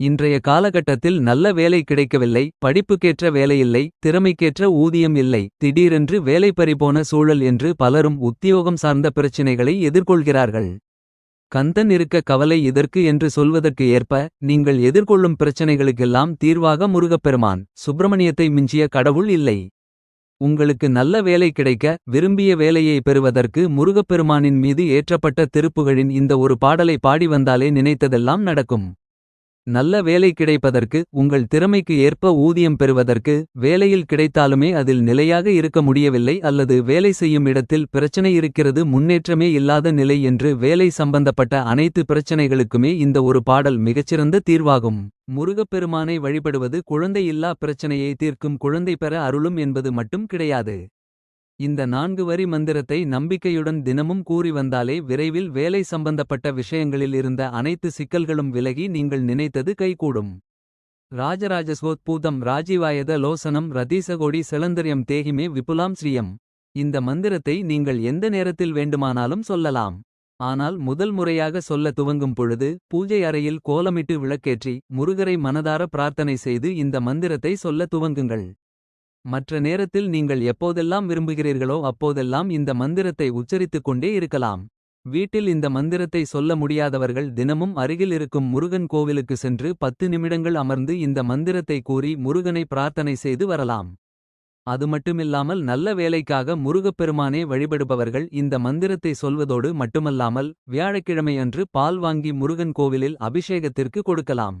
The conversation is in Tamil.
இன்றைய காலகட்டத்தில் நல்ல வேலை கிடைக்கவில்லை படிப்புக்கேற்ற வேலையில்லை திறமைக்கேற்ற ஊதியம் இல்லை திடீரென்று வேலை பறிபோன சூழல் என்று பலரும் உத்தியோகம் சார்ந்த பிரச்சினைகளை எதிர்கொள்கிறார்கள். கந்தன் இருக்க கவலை இதற்கு என்று சொல்வதற்கு ஏற்ப நீங்கள் எதிர்கொள்ளும் பிரச்சனைகளுக்கெல்லாம் தீர்வாக முருகப்பெருமான் சுப்பிரமணியத்தை மிஞ்சிய கடவுள் இல்லை. உங்களுக்கு நல்ல வேலை கிடைக்க விரும்பிய வேலையை பெறுவதற்கு முருகப்பெருமானின் மீது ஏற்றப்பட்ட திருப்புகளின் இந்த ஒரு பாடலை பாடி வந்தாலே நினைத்ததெல்லாம் நடக்கும். நல்ல வேலை கிடைப்பதற்கு உங்கள் திறமைக்கு ஏற்ப ஊதியம் பெறுவதற்கு வேலையில் கிடைத்தாலுமே அதில் நிலையாக இருக்க முடியவில்லை அல்லது வேலை செய்யும் இடத்தில் பிரச்சனை இருக்கிறது முன்னேற்றமே இல்லாத நிலை என்று வேலை சம்பந்தப்பட்ட அனைத்து பிரச்சனைகளுக்குமே இந்த ஒரு பாடல் மிகச்சிறந்த தீர்வாகும். முருகப்பெருமானை வழிபடுவது குழந்தை இல்லா பிரச்சனையை தீர்க்கும் குழந்தை பெற அருளும் என்பது மட்டும் கிடையாது. இந்த நான்கு வரி மந்திரத்தை நம்பிக்கையுடன் தினமும் கூறி வந்தாலே விரைவில் வேலை சம்பந்தப்பட்ட விஷயங்களில் இருந்த அனைத்து சிக்கல்களும் விலகி நீங்கள் நினைத்தது கைகூடும். ராஜராஜஸ்வோத் பூதம் ராஜீவாயத லோசனம் ரதீசகோடி செலந்தரியம் தேகிமே விபுலாம் ஸ்ரீயம். இந்த மந்திரத்தை நீங்கள் எந்த நேரத்தில் வேண்டுமானாலும் சொல்லலாம். ஆனால் முதல் முறையாக சொல்ல துவங்கும் பொழுது பூஜை அறையில் கோலமிட்டு விளக்கேற்றி முருகரை மனதார பிரார்த்தனை செய்து இந்த மந்திரத்தை சொல்ல துவங்குங்கள். மற்ற நேரத்தில் நீங்கள் எப்போதெல்லாம் விரும்புகிறீர்களோ அப்போதெல்லாம் இந்த மந்திரத்தை உச்சரித்துக் கொண்டே இருக்கலாம். வீட்டில் இந்த மந்திரத்தை சொல்ல முடியாதவர்கள் தினமும் அருகில் இருக்கும் முருகன் கோவிலுக்கு சென்று பத்து நிமிடங்கள் அமர்ந்து இந்த மந்திரத்தை கூறி முருகனை பிரார்த்தனை செய்து வரலாம். அது மட்டுமில்லாமல் நல்ல வேலைக்காக முருகப்பெருமானே வழிபடுபவர்கள் இந்த மந்திரத்தை சொல்வதோடு மட்டுமல்லாமல் வியாழக்கிழமை அன்று பால் வாங்கி முருகன் கோவிலில் அபிஷேகத்திற்கு கொடுக்கலாம்.